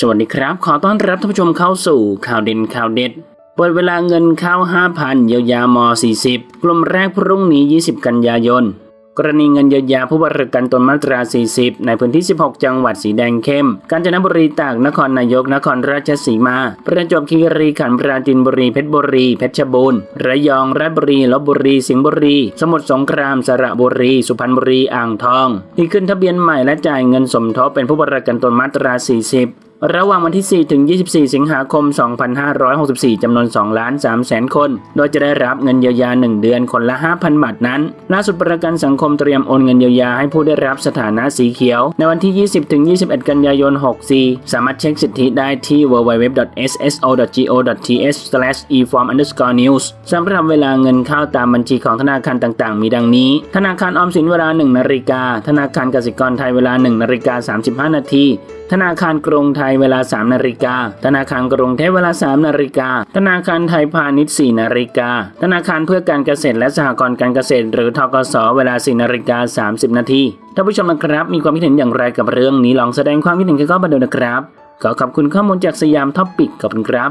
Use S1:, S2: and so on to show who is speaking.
S1: สวัสดีครับ ขอต้อนรับท่านผู้ชมเข้าสู่ข่าวเด่นข่าวเด็ด เปิดเวลาเงินเข้า 5,000 เยียวยาม40 กลุ่มแรกพรุ่งนี้ 20 กันยายน กรณีเงินเยียวยาผู้ประกันตนมาตรา 40 ในพื้นที่ 16 จังหวัดสีแดงเข้ม กาญจนบุรีตาก นครนายก นครราชสีมา ประจวบคีรีขันธ์ ปราจีนบุรี เพชรบุรี เพชรบูรณ์ ระยอง ราชบุรี ลบบุรี สิงห์บุรี สมุทรสงคราม สระบุรี สุพรรณบุรี อ่างทอง ที่ขึ้นทะเบียนใหม่และจ่ายเงินสมทบเป็นผู้ประกันตนมาตรา 40 ระหว่างวันที่ 4 ถึง 24 สิงหาคม 2564 จำนวน 2 ล้าน3แสนคน โดยจะได้รับเงินเยียวยา 1 เดือนคนละ 5,000 บาทนั้น ล่าสุดประกันสังคมเตรียมโอนเงินเยียวยาให้ผู้ได้รับสถานะสีเขียว ในวันที่ 20 ถึง 21 กันยายน 64 สามารถเช็คสิทธิได้ที่ www.sso.go.th/eform_news สำหรับเวลาเงินเข้าตามบัญชีของธนาคารต่างๆ มีดังนี้ ธนาคารออมสินเวลา 1 นาฬิกา ธนาคารกสิกรไทยเวลา 1 นาฬิกา 35 นาที ธนาคารกรุงไทยเวลา 3 นาฬิกา ธนาคารกรุงเทพเวลา 3 นาฬิกา ธนาคารไทยพาณิชย์ 4 นาฬิกา ธนาคารเพื่อการเกษตรและสหกรณ์การเกษตร หรือทกส เวลา 4 นาฬิกา 30 นาที ท่านผู้ชมนะครับ มีความคิดเห็นอย่างไรกับเรื่องนี้ ลองแสดงความคิดเห็นกันเข้ามาดูนะครับ ขอขอบคุณข้อมูลจากสยามท็อปปิกขอบคุณครับ